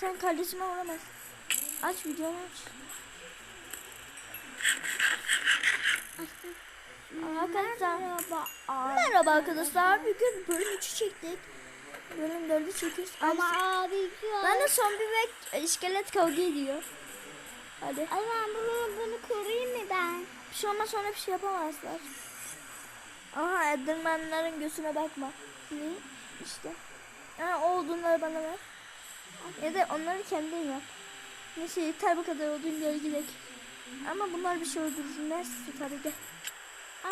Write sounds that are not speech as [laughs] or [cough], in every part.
Sen kardeşime vuramazsın. Aç videonu aç. Arkadaşlar merhaba. Merhaba arkadaşlar. Bugün bölüm 3'ü çektik. Bölüm 4'ü çekiyoruz. Ama abi ben de zombi ve iskelet kavga ediyor. Hadi. Ama bunu, bunu koruyayım mı ben? Bir şey olmaz sonra bir şey yapamazlar. Aha Enderman'ların gözüne bakma. Ne? İşte. Ha, o odunları bana ver. Ya da onları kendin yap. Neyse yeter bu kadar odun gel gidelim. Ama bunlar bir şey öldürmez tabii de. Ah.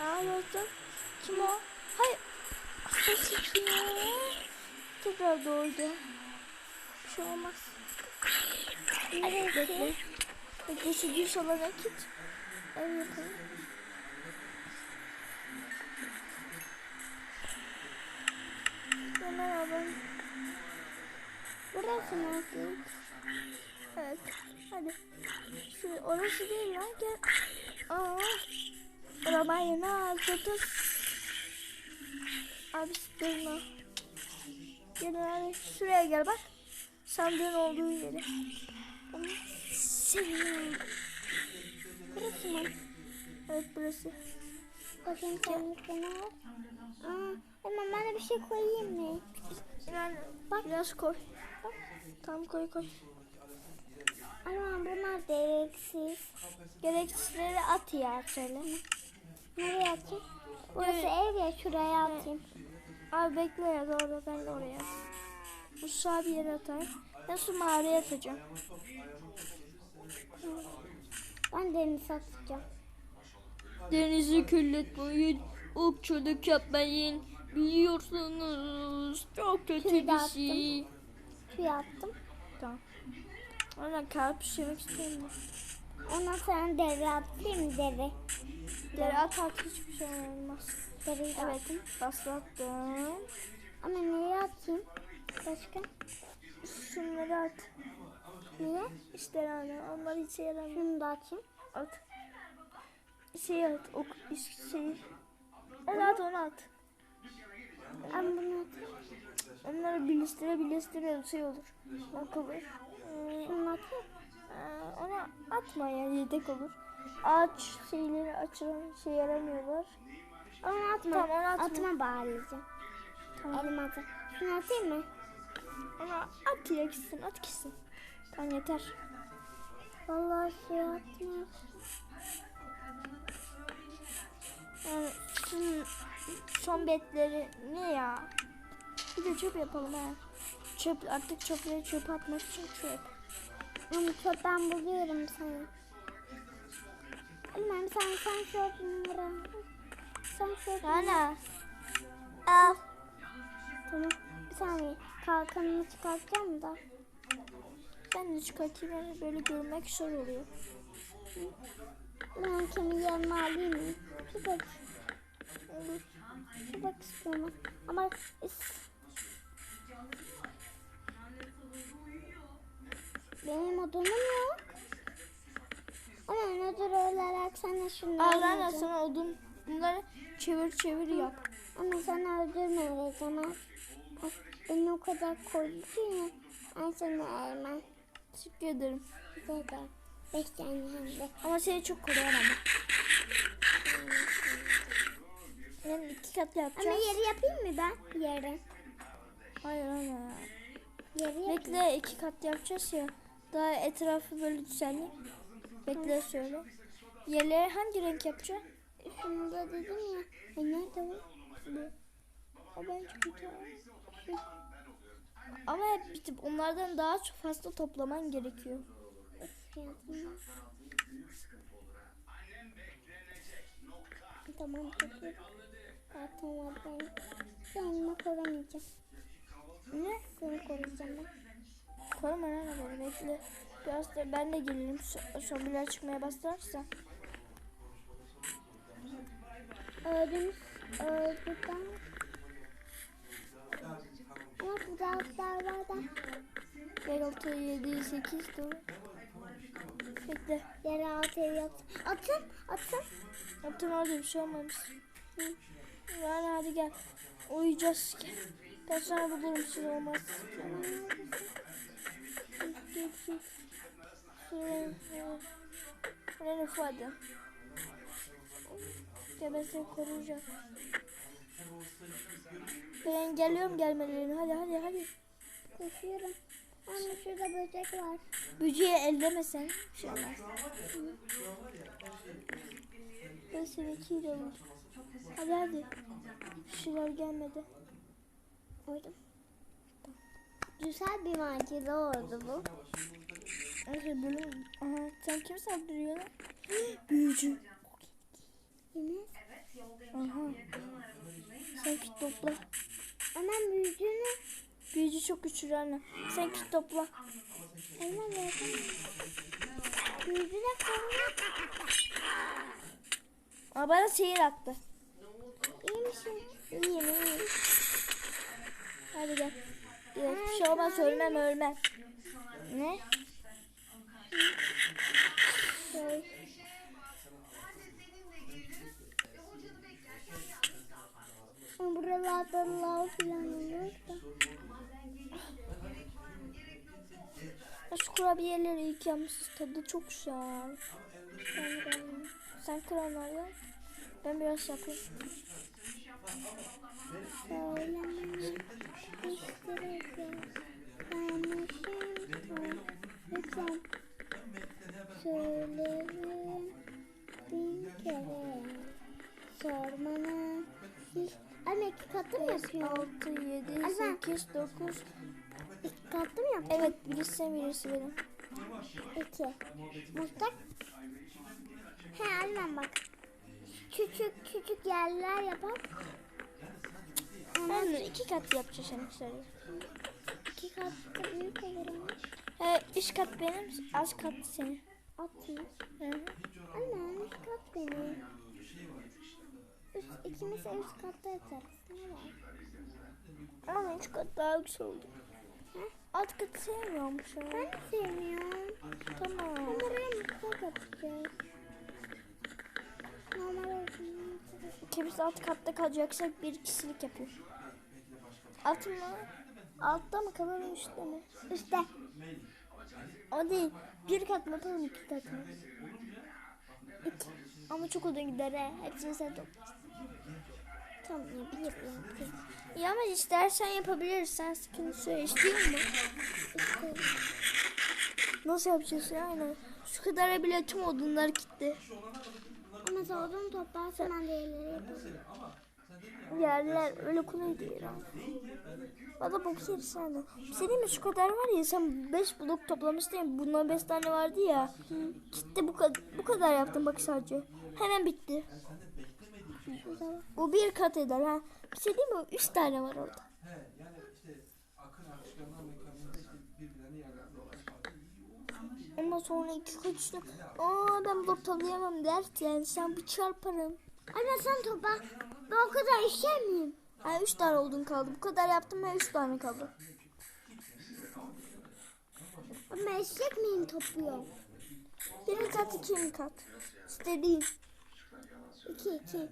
Aa dostum. Kim o? Hayır. Tekrar doğdu. Bir şey olmaz. Evet. Bekle. Bekle şu düş olana git. Ev yapalım. Merhaba. Burası nasıl? Evet. Hadi. Şu, orası değil lan gel. Aa. Arabayı ne hazırdır? Abi durma. Gel abi şuraya gel bak. Sandığın olduğu yere. Seviyorum. Burası mı? Evet burası. Bakın üstüne al. Aa, ama ben de bir şey koyayım mı? Bak biraz koy. Bak. Tamam koy koy. Ama bunlar gereksiz. Gereksizleri at ya şöyle. Nereye atayım? Burası Evet. ev ya şuraya atayım. Abi bekle ya doğru ben de oraya. Bu sağ bir yere atayım. Şu mağaraya atacağım. Ben deniz atacağım. Denizi kirletmeyin, okçuluk yapmayın. Biliyorsunuz çok kötü bir şey. Tüy attım. Tamam. Aynen karpuz yemek istemiyorum. Ondan sonra deri atayım deri? Deri at at hiçbir şey olmaz. Deriyi de Evet attım. baslattım. Ama nereye atayım? Başka? Şunları at. Niye? İşte yani onlar hiç yaramıyor. Şunu da atayım. At. Şey at. Ok, şey. Onu at onu at. Ben bunu. Onları birleştire birleştire şey olur. Akılır. Ee, Şunu atayım. Ee, onu atma ya yedek olur. Ağaç şeyleri açılan şey yaramıyorlar. Onu atma. Tamam, onu atma. Atma bağlayacağım. Tamam. Elime atayım. Şunu atayım mı? Onu at ya gitsin at gitsin. Tamam yeter. Vallahi şey atma. Yani şunun son betleri ne ya? Bir de çöp yapalım ha. Çöp artık çöpleri çöpe atmak için çöp. Ama çöp ben buluyorum sana. Bilmem sen sen çöp numara. Sen çöp numara. Al. Tamam. Bir saniye. Kalkanımı çıkartacağım da. Ben de çıkartayım yani böyle görmek zor oluyor. Ben kimi yanıma alayım mı? Bir bak. Bak istiyorum. Ama benim odunum yok. Ama ödül olarak sana şunları Al lan vereceğim. sana odun. Bunları çevir çevir yap. Ama vereceğim? ha? Bak, Beni o kadar koydun ya. Ben sana elma. Teşekkür ederim. Güzel de. Beş tane hem de. Ama seni çok koruyan ama. Yani iki kat Ama yapacağız. yeri yapayım mı ben? Yeri. Hayır ya. Yeri yapayım. Bekle iki kat yapacağız ya. Daha etrafı böyle düzenli. Bekle şöyle. Yerleri hangi renk yapacağım? Da dedim ya. E nerede o? Bu. O bence güzel. Ama hep bitip onlardan daha çok fazla toplaman gerekiyor. Fiyatını. Tamam peki. Zaten var ben. Kendime korumayacağım. Ne? Seni koruyacağım ben. Koruma lan beni bekle. Biraz da ben de gelirim. Zombiler çıkmaya başlarsa. Öldünüz. Öldüden. Ama burada altlar var da. Gel 6, 7, 8, 4. Bekle. Yere altı ev yaptım. Atın. Atın. Yaptım orada bir şey olmamış. Yani hadi gel. Uyuyacağız. Gel. Ben sonra bulurum şimdi olmaz. Buraya hadi. Ya ben seni koruyacağım. Ben engelliyorum gelmelerini. Hadi hadi hadi. Koşuyorum. Anne şurada böcek var. Bücüye elleme sen. Bir şey olmaz. Ben seni ikiyle olur. Hadi hadi. Şeyler gelmedi. Koydum. Güzel bir macera oldu bu. Evet bölüm. Aha sen kim saldırıyor lan? Büyücü. Yine Aha. Sen kit topla. Hemen büyüdüğünü Büyücü çok güçlü anne. Sen kit topla. hemen verdim. Büyüdüğüne koyma. Aa bana sihir attı. İyi misin? İyiyim iyiyim. Hadi gel. Gel. Bir şey olmaz ölmem ölmem. Ne? Şey. Buralarda lav falan olur da. Şu yapmışsınız. Tadı çok güzel. Ben de- Sen kır onları. Ben biraz yapayım. Söylerim bin kere. Sormana hiç... Anne iki katı mı yapıyor? 6, 7, Azam. 8, 9. İki katı mı yapıyor? Evet birisi sen birisi benim. İki. Mutlak. He annem bak. Küçük küçük yerler yapar. De iki kat yapacağız şimdi söyleyeyim. İki katı büyük olur ama. He, üç kat benim, az kat senin. Atma. Hı hı. Anne üst kat benim. Üst, ikimiz de üst katta yatarız. Ne var? Ama üç kat daha güzel oldu. Alt katı sevmiyormuş ama. Ben de sevmiyorum. Tamam. Ama oraya mutfak yapacağız. Normal olsun. İkimiz alt katta kalacaksak bir kişilik yapıyor. Alt mı? Altta mı kalalım üstte mi? Üstte. O değil. Bir kat mı yapalım iki kat mı? İki. Ama çok odun gider he. Hepsini sen topla. Tamam ya bir yapayım. Ya ama istersen yapabilirsen sıkıntı söyle. İstiyor mu? İşte. Nasıl yapacağız yani? Şu kadar bile tüm odunlar gitti. Ama sen odunu toplarsan ben diğerleri yaparım. Yerler öyle kolay değil. Valla yeri sen de. Senin mi şu kadar var ya sen 5 blok toplamıştın ya bundan 5 tane vardı ya. Gitti bu kadar bu kadar yaptım bak sadece. Hemen bitti. Bu bir kat eder ha. Bir şey değil mi? 3 tane var orada. He yani işte akın akışkanlar mekaniğinde işte birbirlerine olan. Ondan sonra iki üstüne. Aa ben blok toplayamam derken sen bir çarparım. Anne sen topla. Ben o kadar miyim? Ay 3 tane oldun kaldı. Bu kadar yaptım ve 3 tane kaldı. Ama eşek miyim topluyor? Bir kat iki kat. İstediğin. İki iki.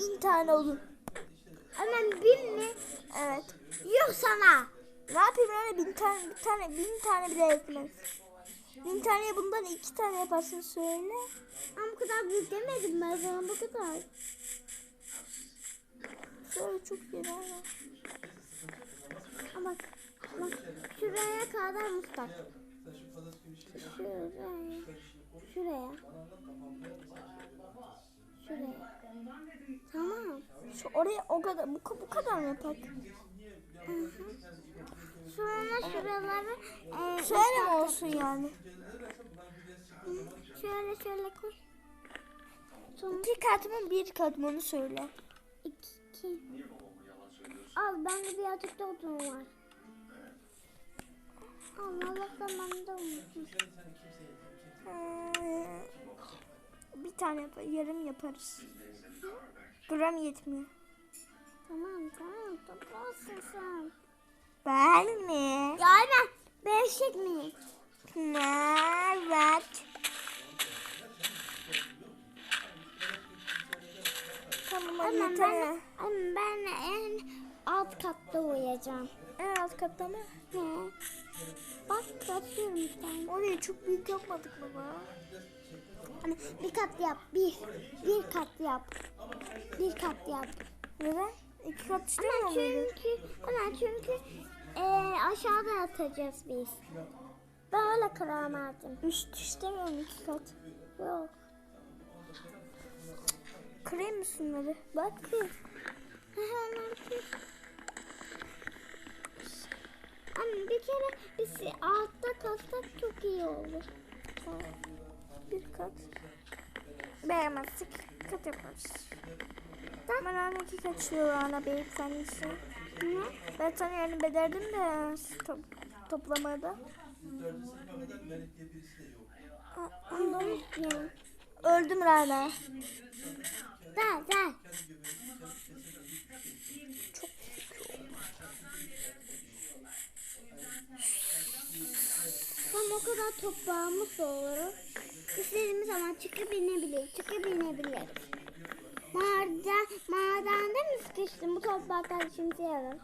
Bin tane odun. Hemen bin mi? Evet. Yok sana. Ne yapayım yani bin tane, bir tane, bin tane bile yetmez. Bin taneye bundan iki tane yaparsın söyle. Ama bu kadar büyük demedim ben sana bu kadar. Söyle çok iyi ama. Ama bak, şuraya kadar muslak. Şuraya. Şuraya. Şuraya. Tamam. Şu oraya o kadar, bu, bu kadar mı yapak? Sonra şuraları e, Şöyle mi olsun yani? şöyle şöyle koy. Sonra İki kat mı bir kat mı onu söyle. iki, iki. Al bende birazcık da odun var. Al Allah'tan bende unutmuş. Bir tane yarım yaparız. Gram yetmiyor. Tamam tamam toplarsın sen. Ben mi? Aynen. Ben eşek miyim? Evet. Tamam Ama ben, ama ben en alt katta uyuyacağım. En alt katta mı? Ne? Bak katıyorum bir tane. Orayı çok büyük yapmadık baba. Hani bir kat yap. Bir. Bir kat yap. Bir kat yap. Neden? İki kat Ama istemiyor muydun? çünkü, ama çünkü e, aşağıda yatacağız biz. Ben öyle karar verdim. Üst istemiyorum iki kat. Yok. Kırayım mı şunları? Bak kız. Anne bir kere biz altta kalsak çok iyi olur. Tamam. Bir kat. Beğenmezsek kat yaparız. Ben kat istiyor ana beyefendisi. Ne? Ben sana yardım ederdim de top, toplamada. İstiyorum. Öldüm Rana. Gel gel. Tam o kadar toprağımız olur. İstediğimiz zaman çıkıp inebiliriz. Çıkıp inebiliriz. Maden, madende mi sıkıştın? Bu topraklar işimize yarar.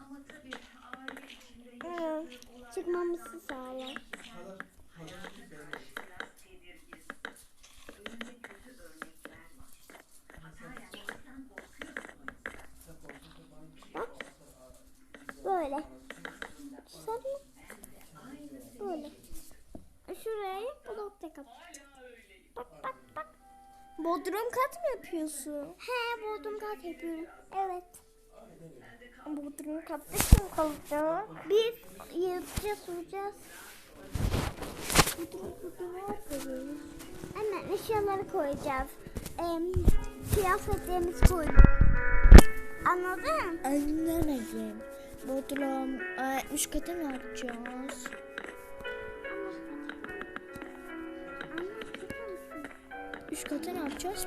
Çıkmamızı sağlar. Bak. Böyle. Sarı. Böyle. Şuraya blok da kap. Bak bak bak. Bodrum kat mı yapıyorsun? He buldum kat yapıyorum. Evet. Bodrum katta kim kalacak? Bir yapacağız soracağız. Hemen eşyaları koyacağız. Em, kıyafetlerimizi koyduk. Anladın? Anlamadım. Bodrum e, üst kata mı yapacağız?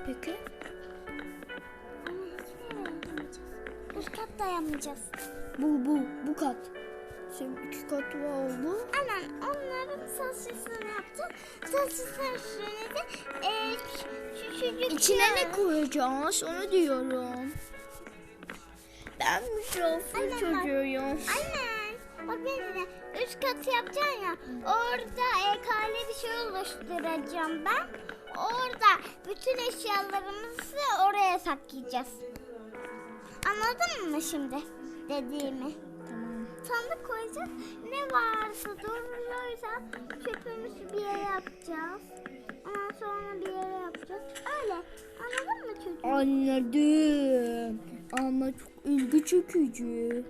Peki? Üst kat dayanmayacağız. Bu bu bu kat. Şimdi iki kat var bu. Anan onların sosisini yapacağız. Sosisini de e, küçücük İçine ne koyacağız onu diyorum. Ben misafir çocuğuyum. Anne bak beni dinle. Üst katı yapacaksın ya. Orada e, kale bir şey oluşturacağım ben. Orada bütün eşyalarımızı oraya saklayacağız. Anladın mı şimdi dediğimi? Tamam. Sandık koyacağız. Ne varsa durursa çöpümüzü bir yere yapacağız. Ondan sonra bir yere yapacağız. Öyle. Anladın mı çocuğum? Anladım. Ama çok ilgi çekici.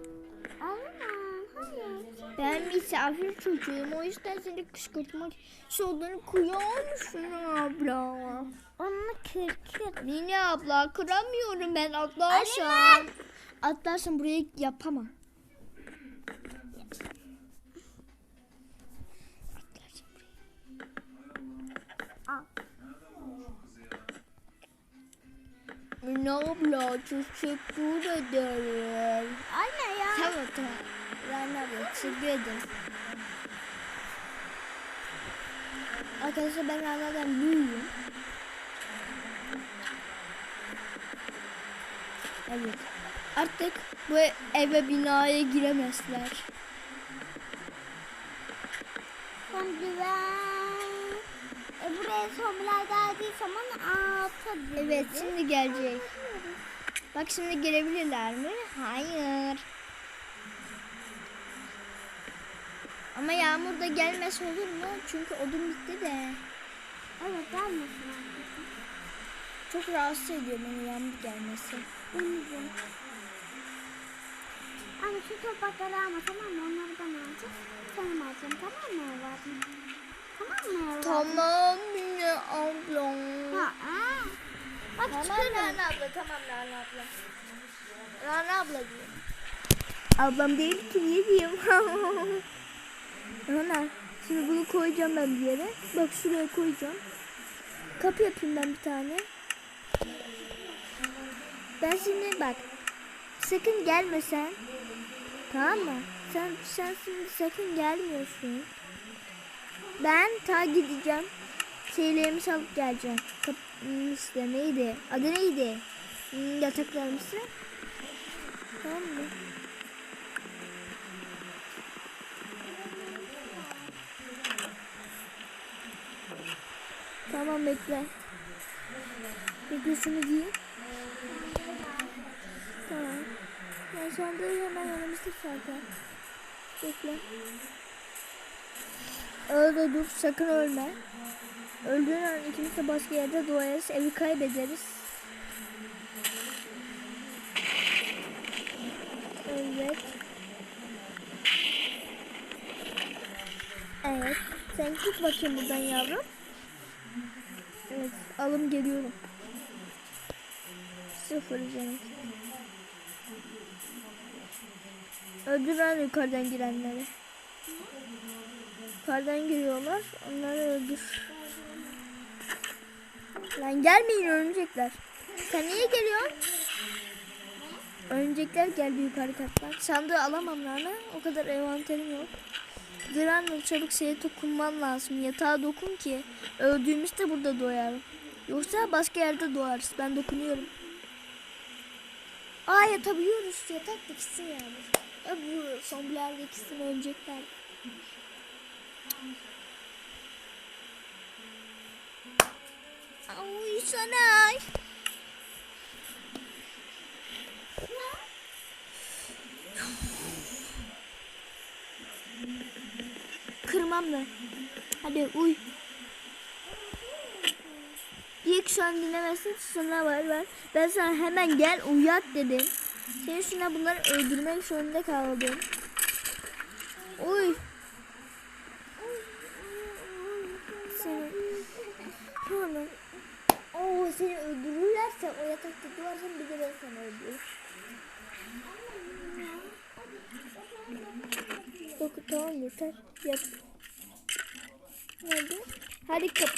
Ben misafir çocuğum. O yüzden seni kışkırtmak olduğunu kıyar mısın abla? Onu kır kır. Mine abla kıramıyorum ben atlarsam. Atlarsam burayı yapamam. Mine abla teşekkür ederim. Anne ya. Tamam tamam. Rana abla teşekkür ederim. Arkadaşlar ben Rana'dan büyüğüm. Evet. Artık bu eve binaya giremezler. Son güven. E buraya zombiler geldiği zaman atabiliriz. Evet şimdi gelecek. Bak şimdi girebilirler mi? Hayır. Ama yağmur da gelmez olur mu? Çünkü odun bitti de. Evet gelmesin. Çok rahatsız ediyor beni yağmur gelmesi. Denizim. Anne şu toprakları alma tamam mı? Onları ben alacağım. Sen alacağım tamam mı evladım? Tamam mı evladım? Tamam yine ablam. Ya, aa. Bak Tamam çıkarım. Rana abla tamam Rana abla. Rana abla diyor. Ablam değil ki niye diyeyim? [laughs] Rana şimdi bunu koyacağım ben bir yere. Bak şuraya koyacağım. Kapı yapayım ben bir tane. Ben şimdi bak sakın gelme sen. Tamam mı? Sen sen şimdi sakın gelmiyorsun. Ben ta gideceğim. Şeylerimi alıp geleceğim. Kap işte neydi? Adı neydi? Hmm, Yataklarımızı. Tamam mı? Tamam bekle. Bekle şunu giy. Tamam. Ben sandığı hemen yanımızda zaten. Bekle. Öyle dur sakın ölme. Öldüğün an ikimiz de başka yerde doğarız. Evi kaybederiz. Evet. Evet. Sen git bakayım buradan yavrum. Evet. Alım geliyorum. Sıfır canım. Öldüren yukarıdan girenleri. Yukarıdan giriyorlar. Onları öldür. Lan gelmeyin örümcekler. Sen niye geliyorsun? Örümcekler geldi yukarı katlar. Sandığı alamam Rana. O kadar envanterim yok. Granul çabuk şeye dokunman lazım. Yatağa dokun ki öldüğümüzde burada doğarım. Yoksa başka yerde doğarız. Ben dokunuyorum. Aa yatabiliyoruz. Yatak diksin yani. Ya bu zombiler de ikisini ölecekler. Ay sana. Kırmam ben. Hadi uy. İlk şu an dinlemezsin sonra var var. Ben sana hemen gel uyat dedim. Senin şuna bunları öldürmek zorunda kaldım. Uy. Seni. Tamam. Oo seni öldürürlerse o yatakta duvarsan bir de ben seni öldürürüm. Yok tamam yeter. Yap. Hadi. Hadi kap.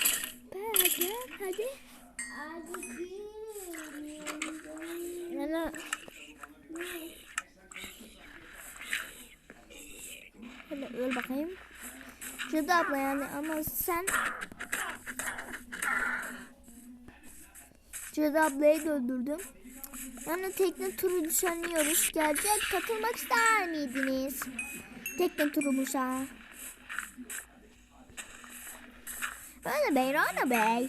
Hadi hadi. Nana. Hadi öl bakayım. Şurada abla yani ama sen Şurada ablayı öldürdüm. Yani tekne turu düzenliyoruz. Gelecek katılmak ister miydiniz? Tekne turumuza. Rana Bey, Rana Bey.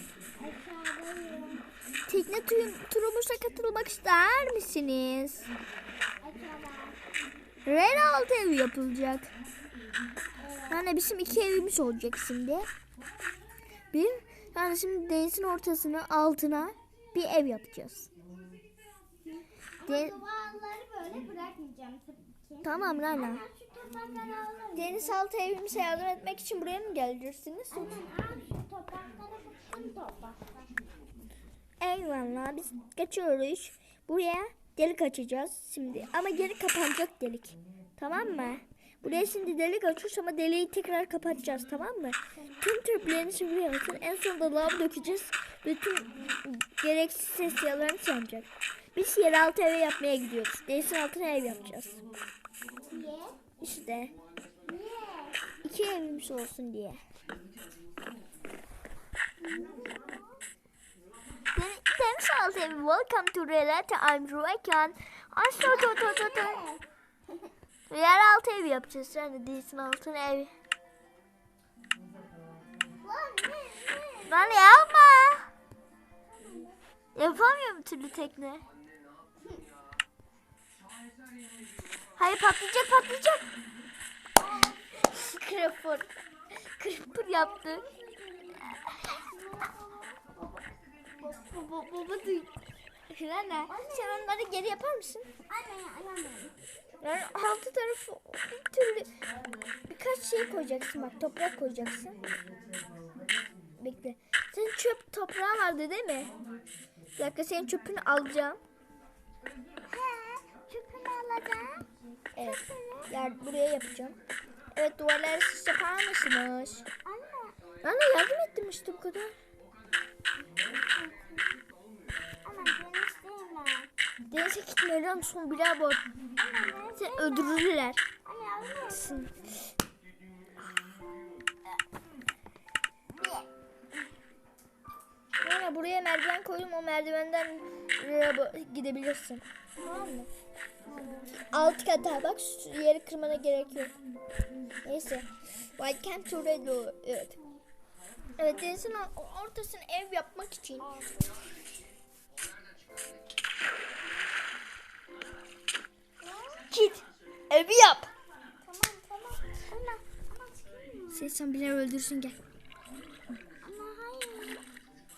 Tekne tu- turumuza katılmak ister misiniz? Ren altı evi yapılacak. Yani bizim iki evimiz olacak şimdi. Bir, yani şimdi denizin ortasına altına bir ev yapacağız. De- Duvarları böyle bırakmayacağım tabii ki. tamam Rana. Ben şu toprakları alırım. Deniz altı evimize yardım etmek için buraya mı geleceksiniz? Eyvallah biz kaçıyoruz. Buraya delik açacağız şimdi. Ama geri kapanacak delik. Tamam mı? Buraya şimdi delik açıyoruz ama deliği tekrar kapatacağız tamam mı? Tüm tüplerini buraya atın. En sonunda lav dökeceğiz. Bütün gereksiz eşyalarını çalacak. Biz yeraltı evi yapmaya gidiyoruz. Denizin altına ev yapacağız. Niye? İşte iki evimiz olsun diye. Deniz altı evi. Welcome to Relate. I'm Ruekan. Aşağı to to to to. Yeraltı evi yapacağız. Yani denizin altına evi. Lan ne ne? Lan yapma. Yapamıyorum türlü tekne. Hayır patlayacak patlayacak. Creeper. Creeper yaptı. Baba baba duy. Rana sen onları geri yapar mısın? Anne ayamıyorum. Yani altı tarafı bir türlü birkaç şey koyacaksın bak toprak koyacaksın. Bekle. Senin çöp toprağı vardı değil mi? Bir dakika senin çöpünü alacağım. He, çöpünü alacağım. Evet. Yer, buraya yapacağım. Evet duvarları siz yapar mısınız? Anne. Ben de yardım ettim işte bu kadar. Ama denizdeyim ben. Denize gitme ölüyor musun? Birer bor. Anne Seni öldürürler. Anne. Yani buraya merdiven koydum. O merdivenden gidebilirsin. Tamam mı? Alt kata bak şu yeri kırmana gerek yok. Neyse. Why can't you read o- Evet. Evet denizin or- ortasına ev yapmak için. Git evi yap. Tamam tamam. Mı? Sen sen beni öldürsün gel. Ama hayır.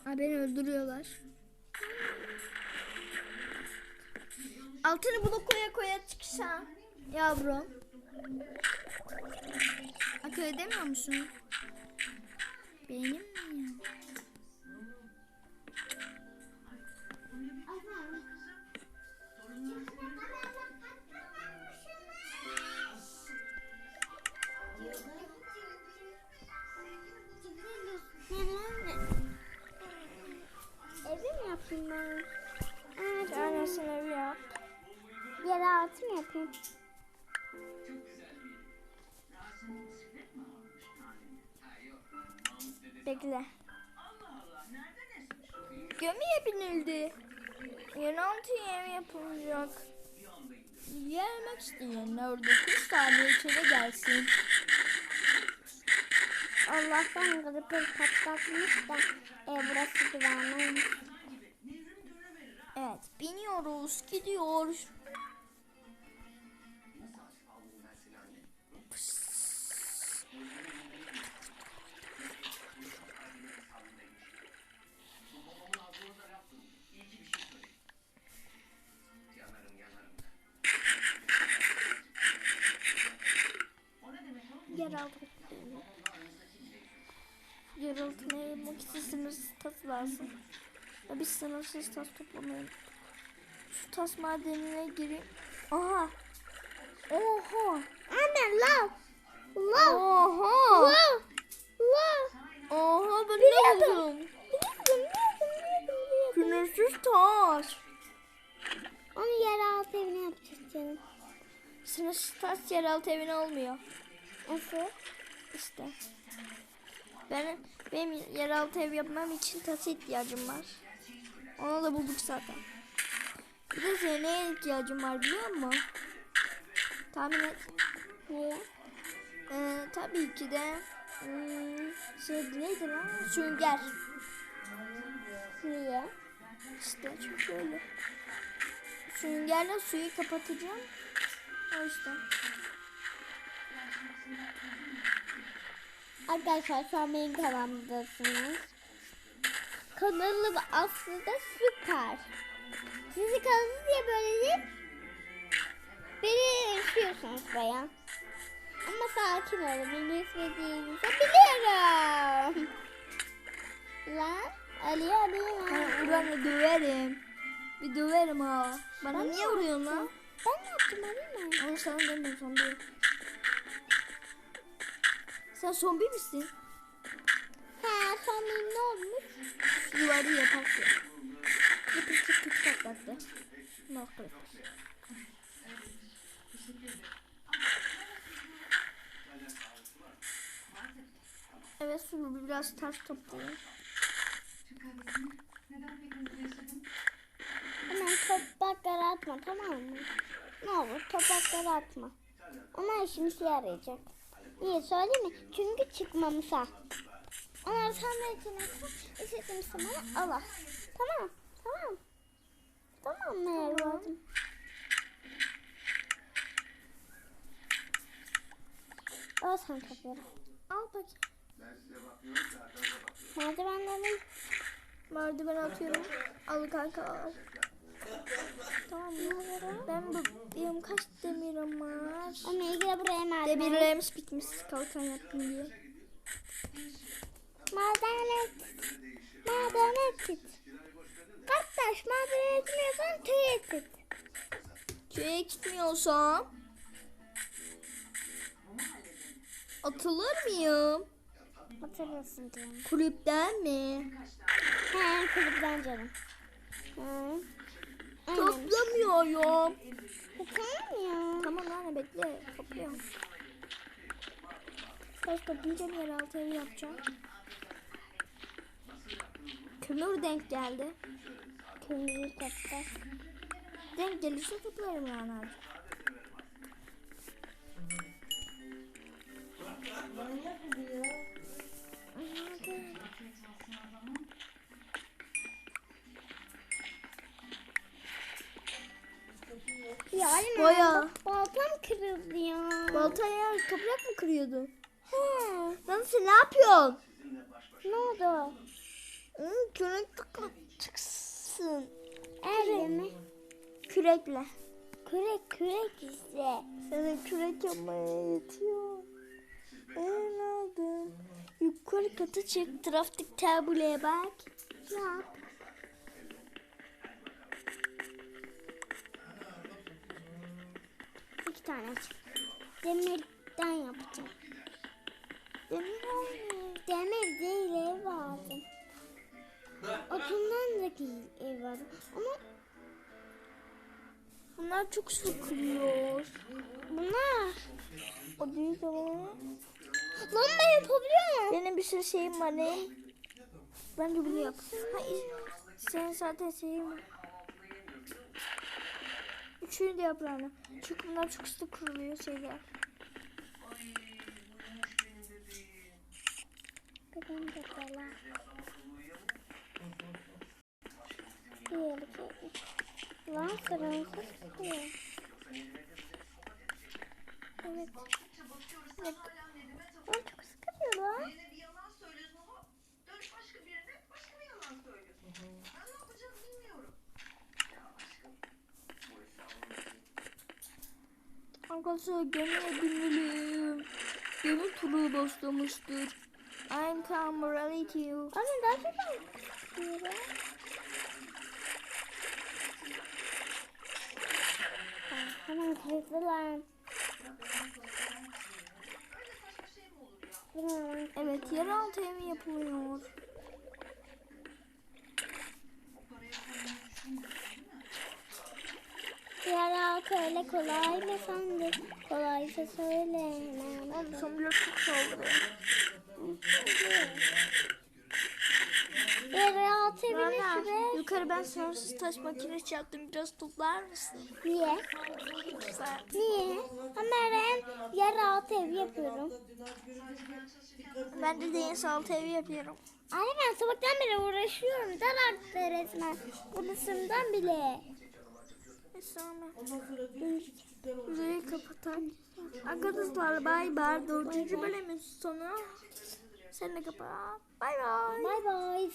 Aa, beni öldürüyorlar. Altını bunu koya koya çıksa. Yavrum. Akıl edemiyor musun? Benim mi ya? Evi mi yapayım ben? Evet, tanesini evi yap. Yere altı mı yapayım? Bekle. Gemiye binildi. Yeraltı ev yapılacak. Gelmek isteyenler 9 tane içeri gelsin. Allah'tan gripper patlatmış da e, burası güvenliymiş. Evet biniyoruz gidiyoruz. Yeraltı. Yeraltına yapmak için sınırsız tas lazım. Ya biz sınırsız tas toplamayı Şu tas madenine gireyim. Aha. Oha. Anne lav. Lav. Oha. Lav. Lav. Oha ben ne buldum? Sınırsız taş. Onu yer altı evine yapacağız canım. Sınırsız taş yeraltı evine olmuyor. Nasıl? İşte. Benim, benim yeraltı ev yapmam için taşa ihtiyacım var. Onu da bulduk zaten. Bir de senin neye ihtiyacın var biliyor musun? Tahmin et. Niye? Ee, tabii ki de hmm, şey neydi lan? Sünger. Niye? İşte çünkü öyle. Süngerle suyu kapatacağım. O yüzden. Arkadaşlar şu an benim kanalımdasınız. Kanalım aslında süper. Sizi kanalı diye böyle. Beni üşüyorsunuz bayan. Ama sakin olun. Beni istediğinizi biliyorum. Lan Ali Ali Ben Uran'ı döverim. Bir döverim ha. Bana Ben niye vuruyorsun lan? Ben ne yaptım Ali mi? Onu sana demiyorum sen değil. Sen zombi misin? He sonra ne olmuş? Duvarı. Tık tık tık tık patlattı. Nokta. Evet Sulu biraz taş toplayayım. Hemen toprakları atma tamam mı? Ne olur toprakları atma. Onlar işimize yarayacak. Niye söyleyeyim mi? Çünkü çıkmamışa. Onları sen için atsa istediğim sana Allah. Tamam. Tamam. Tamam mı evladım? Al sen topları. Al bakayım. Merdivenlerin Merdiven atıyorum. Al kanka al. Tamam? Ben bakayım kaç demirim var. Onunla ilgili buraya merdiven. Demirlerimiz bitmiş kalkan yaptım diye. Maden et. Maden et. Kardeş maden etmiyorsan teyit et. Köye gitmiyorsam atılır mıyım? Hatırlasın canım. Kulüpten mi? He kulüpten canım. He. Aynen. Toplamıyorum. Tamam ya. Tamam anne bekle. Topluyorum. Taş toplayacağım yeraltı evi yapacağım. Kömür denk geldi. Kömürü topla. Denk gelirse toplarım yani artık. Aha, Bayağı. Baltam kırıldı ya. Baltayla toprak mı kırıyordu? He. Lan sen ne yapıyorsun? Ne oldu? Hı, kürek takmayacaksın. Elle mi? Kürekle. Kürek kürek işte. Senin kürek yapmaya yetiyor. Evladım. Yukarı kata çık. Trafik tabuleye bak. Yap. Tane. Demirden yapacağım. Demir olmuyor. Demir değil ev lazım. Otundan da değil ev lazım. Ama Bunlar çok sıkılıyor. bunlar. O değil ama. Lan ben yapabiliyor muyum? Benim bir sürü şeyim var. Ne? Bence bunu yap. Hayır. Senin zaten şeyin var. Üçünü de yap Rana. Çünkü bunlar çok hızlı kuruluyor şeyler. Kadın kapalı. Bir, iki, üç. Lan sıransız tutuyor. Evet. Lan çok sıkılıyor lan. Birine bir yalan söylüyorsun ama dönüp başka birine başka bir yalan söylüyorsun. Ben ne yapacağımı bilmiyorum. Arkadaşlar gemiye binmeliyim. Gemi turu başlamıştır. I'm come reality daha çok sıkılıyor. Hemen. Bilmiyorum. Evet yeraltı evi yapılıyor. Yeraltı öyle kolay mı sandın? Kolaysa söyle hemen. Oğlum son blok çok saldırıyor. Yeraltı evini Rana şuraya. yukarı ben sonsuz taş makinesi yaptım. Biraz toplar mısın? Niye? Niye? Ama ben yeraltı ev yapıyorum. Ben de deniz altı evi yapıyorum. Anne ben sabahtan beri uğraşıyorum. Dar arttı resmen. Burasından bile. Sonra videoyu kapatalım. Arkadaşlar bay bay. Dördüncü bölümün sonu. Sen de kapat. Bay bay. Bay bay.